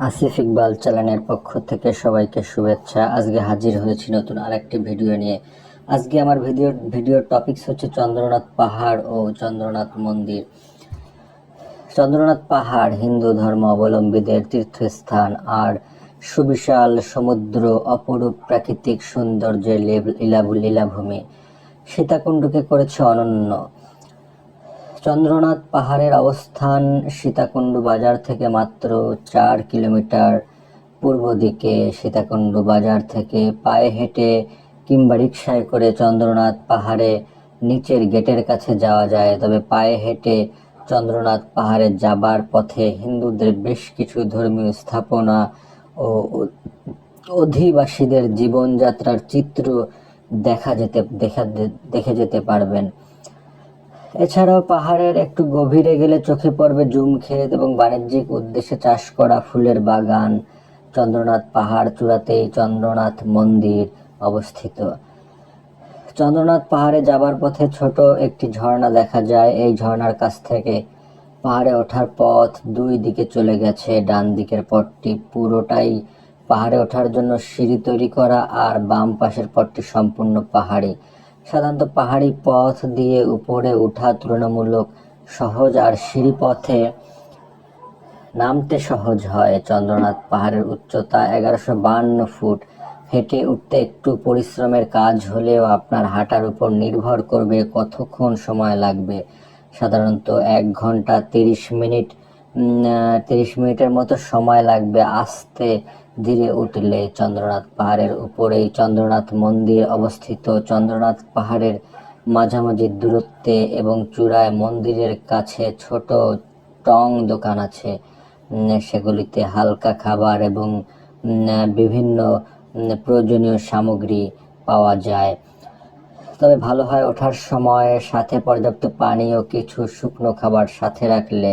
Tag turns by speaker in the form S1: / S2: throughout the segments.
S1: আসিফ ইকবাল চ্যানেলের পক্ষ থেকে সবাইকে শুভেচ্ছা। আজকে হাজির হয়েছি নতুন আরেকটি ভিডিও নিয়ে। আজকে আমার ভিডিও ভিডিওর টপিকস হচ্ছে চন্দ্রনাথ পাহাড় ও চন্দ্রনাথ মন্দির। চন্দ্রনাথ পাহাড় হিন্দু ধর্ম অবলম্বীদের তীর্থস্থান আর সুবিশাল সমুদ্র অপরূপ প্রাকৃতিক সৌন্দর্যের লীল- লীলা- লীলাভূমি। সীতাকুণ্ডকে করেছে অনন্য। চন্দ্রনাথ পাহাড়ের অবস্থান সীতাকুণ্ড বাজার থেকে মাত্র চার কিলোমিটার পূর্ব দিকে। সীতাকুণ্ড বাজার থেকে পায়ে হেঁটে কিংবা রিক্সায় করে চন্দ্রনাথ পাহাড়ে নিচের গেটের কাছে যাওয়া যায়। তবে পায়ে হেঁটে চন্দ্রনাথ পাহাড়ে যাবার পথে হিন্দুদের বেশ কিছু ধর্মীয় স্থাপনা ও অধিবাসীদের জীবনযাত্রার চিত্র দেখা যেতে, দেখা দেখে যেতে পারবেন। এছাড়াও পাহাড়ের একটু গভীরে গেলে চোখে পড়বে জুম ক্ষেত এবং বাণিজ্যিক উদ্দেশ্যে চাষ করা ফুলের বাগান। চন্দ্রনাথ পাহাড় চূড়াতেই চন্দ্রনাথ মন্দির অবস্থিত। চন্দ্রনাথ পাহাড়ে যাবার পথে ছোট একটি ঝর্ণা দেখা যায়। এই ঝর্ণার কাছ থেকে পাহাড়ে ওঠার পথ দুই দিকে চলে গেছে। ডান দিকের পথটি পুরোটাই পাহাড়ে ওঠার জন্য সিঁড়ি তৈরি করা আর বাম পাশের পথটি সম্পূর্ণ পাহাড়ি। সাধারণত পাহাড়ি পথ দিয়ে উপরে ওঠা তুলনামূলক সহজ আর সিঁড়ি পথে নামতে সহজ হয়। চন্দ্রনাথ পাহাড়ের উচ্চতা এগারোশো বান্ন ফুট। হেঁটে উঠতে একটু পরিশ্রমের কাজ হলেও আপনার হাঁটার উপর নির্ভর করবে কতক্ষণ সময় লাগবে। সাধারণত এক ঘণ্টা তিরিশ মিনিট তিরিশ মিনিটের মতো সময় লাগবে আস্তে ধীরে উঠলে চন্দ্রনাথ পাহাড়ের উপরেই। চন্দ্রনাথ মন্দির অবস্থিত। চন্দ্রনাথ পাহাড়ের মাঝামাঝি দূরত্বে এবং চূড়ায় মন্দিরের কাছে ছোট টং দোকান আছে। সেগুলিতে হালকা খাবার এবং বিভিন্ন প্রয়োজনীয় সামগ্রী পাওয়া যায়। তবে ভালো হয় ওঠার সময়, সাথে পর্যাপ্ত পানি ও কিছু শুকনো খাবার সাথে রাখলে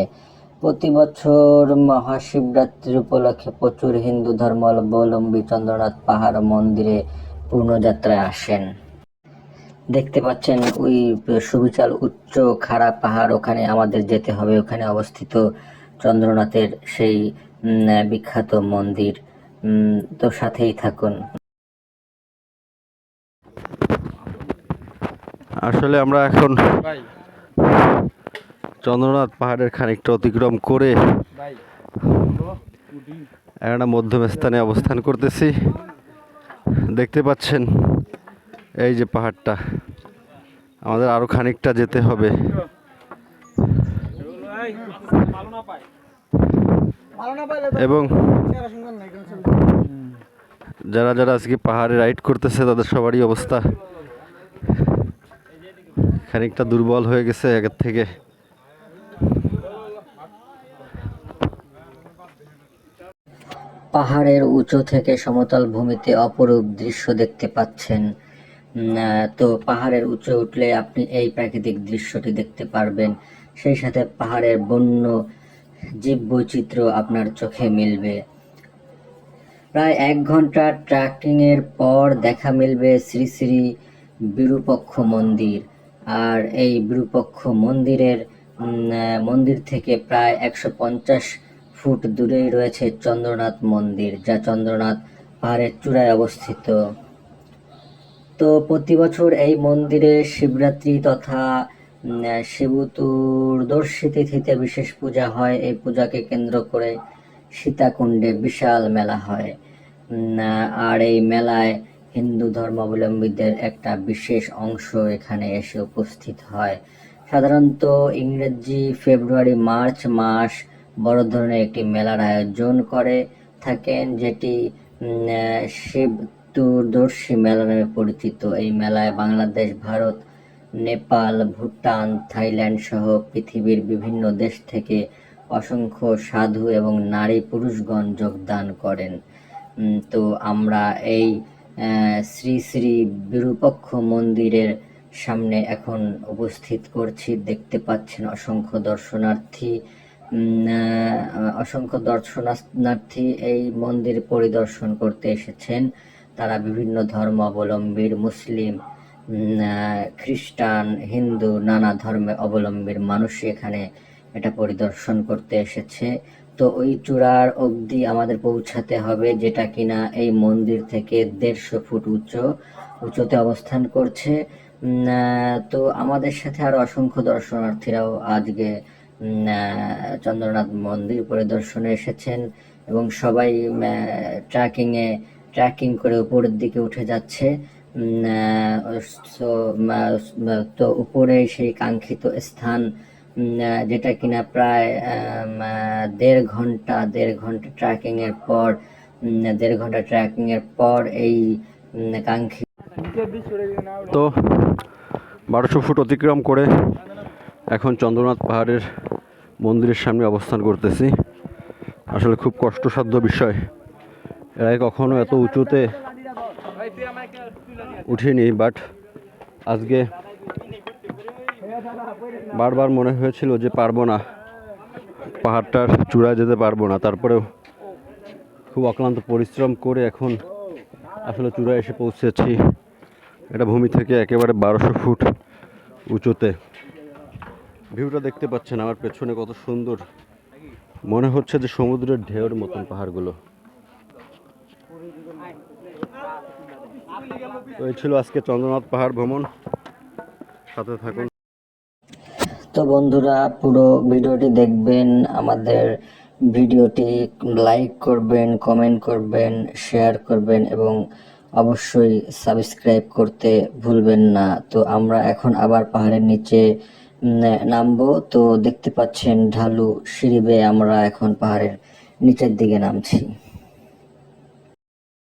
S1: প্রতি বছর মহাশিবরাত্রির উপলক্ষে প্রচুর হিন্দু ধর্মাবলম্বী চন্দ্রনাথ পাহাড় মন্দিরে পূর্ণযাত্রায় আসেন। দেখতে পাচ্ছেন ওই সুবিশাল উচ্চ খাড়া পাহাড় ওখানে আমাদের যেতে হবে। ওখানে অবস্থিত চন্দ্রনাথের সেই উম, বিখ্যাত মন্দির। উম, তো সাথেই থাকুন।
S2: আসলে আমরা এখন চন্দ্রনাথ পাহাড়ের খানিকটা অতিক্রম করে একটা মধ্যম স্থানে অবস্থান করতেছি। দেখতে পাচ্ছেন এই যে পাহাড়টা। আমাদের আরও খানিকটা যেতে হবে। এবং যারা যারা আজকে পাহাড়ে রাইড করতেছে তাদের সবারই অবস্থা খানিকটা দুর্বল হয়ে গেছে আগের থেকে।
S1: পাহাড়ের উঁচু থেকে সমতল ভূমিতে অপরূপ দৃশ্য দেখতে পাচ্ছেন। তো পাহাড়ের উঁচু উঠলে আপনি এই প্রাকৃতিক দৃশ্যটি দেখতে পারবেন। সেই সাথে পাহাড়ের বন্য জীব বৈচিত্র্য আপনার চোখে মিলবে। প্রায় এক ঘণ্টা ট্রেকিং এর পর দেখা মিলবে শ্রী শ্রী বিরূপক্ষ মন্দির। আর এই বিরূপক্ষ মন্দিরের মন্দির থেকে প্রায় একশো পঞ্চাশ ফুট দূরেই রয়েছে চন্দ্রনাথ মন্দির যা চন্দ্রনাথ পাহাড়ের চূড়ায় অবস্থিত। তো প্রতি বছর এই মন্দিরে শিবরাত্রি তথা আহ, তিথিতে বিশেষ পূজা হয়। এই পূজাকে কেন্দ্র করে সীতাকুণ্ডে বিশাল মেলা হয়। আর এই মেলায় হিন্দু ধর্মাবলম্বীদের একটা বিশেষ অংশ এখানে এসে উপস্থিত হয়। সাধারণত ইংরেজি ফেব্রুয়ারি মার্চ মাস বড় ধরনের একটি মেলার আয়োজন করে থাকেন, যেটি শিব চতুর্দশী মেলা নামে পরিচিত। এই মেলায় বাংলাদেশ, ভারত, নেপাল, ভুটান, থাইল্যান্ড সহ পৃথিবীর বিভিন্ন দেশ থেকে অসংখ্য সাধু এবং নারী পুরুষগণ যোগদান করেন। তো আমরা এই শ্রী শ্রী বিরূপক্ষ মন্দিরের সামনে এখন উপস্থিত করছি। দেখতে পাচ্ছেন অসংখ্য দর্শনার্থী অসংখ্য দর্শনার্থী এই মন্দির পরিদর্শন করতে এসেছেন। তারা বিভিন্ন ধর্ম অবলম্বীর মুসলিম খ্রিস্টান, হিন্দু, নানা ধর্মে অবলম্বীর মানুষ এখানে এটা পরিদর্শন করতে এসেছে। তো ওই চূড়ার অবধি আমাদের পৌঁছাতে হবে, যেটা কিনা এই মন্দির থেকে দেড়শো ফুট উচ্চ, উঁচুতে অবস্থান করছে। তো আমাদের সাথে আরও অসংখ্য দর্শনার্থীরাও আজকে চন্দ্রনাথ মন্দির পরিদর্শনে এসেছেন এবং সবাই ট্রেকিং এ ট্রেকিং করে উপরের দিকে উঠে যাচ্ছে। তো উপরে সেই কাঙ্ক্ষিত স্থান যেটা কিনা প্রায় দেড় ঘণ্টা দেড় ঘণ্টা ট্রেকিং এর পর দেড় ঘণ্টা ট্রেকিং এর পর এই কাঙ্ক্ষিত
S2: তো বারোশো ফুট অতিক্রম করে এখন চন্দ্রনাথ পাহাড়ের মন্দিরের সামনে অবস্থান করতেছি। আসলে খুব কষ্টসাধ্য বিষয়। এর কখনো এত উঁচুতে উঠিনি বাট আজকে বারবার মনে হয়েছিল যে পারব না। পাহাড়টার চূড়ায় যেতে পারব না। তারপরেও খুব অক্লান্ত পরিশ্রম করে এখন আসলে চূড়ায় এসে পৌঁছেছি। এটা ভূমি থেকে একেবারে বারোশো ফুট উঁচুতে। ভিউটা দেখতে পাচ্ছেন, আমার পেছনে কত সুন্দর। মনে হচ্ছে যে সমুদ্রের ঢেউর মতন পাহাড়গুলো। এই ছিল আজকে চন্দ্রনাথ পাহাড় ভ্রমণ। সাথে থাকুন।
S1: তো বন্ধুরা, পুরো ভিডিওটি দেখবেন, আমাদের ভিডিওটি লাইক করবেন, কমেন্ট করবেন, শেয়ার করবেন এবং অবশ্যই সাবস্ক্রাইব করতে ভুলবেন না। তো আমরা এখন আবার পাহাড়ের নিচে নামবো। তো দেখতে পাচ্ছেন ঢালু সিঁড়ি বেয়ে আমরা এখন পাহাড়ের নিচের দিকে নামছি।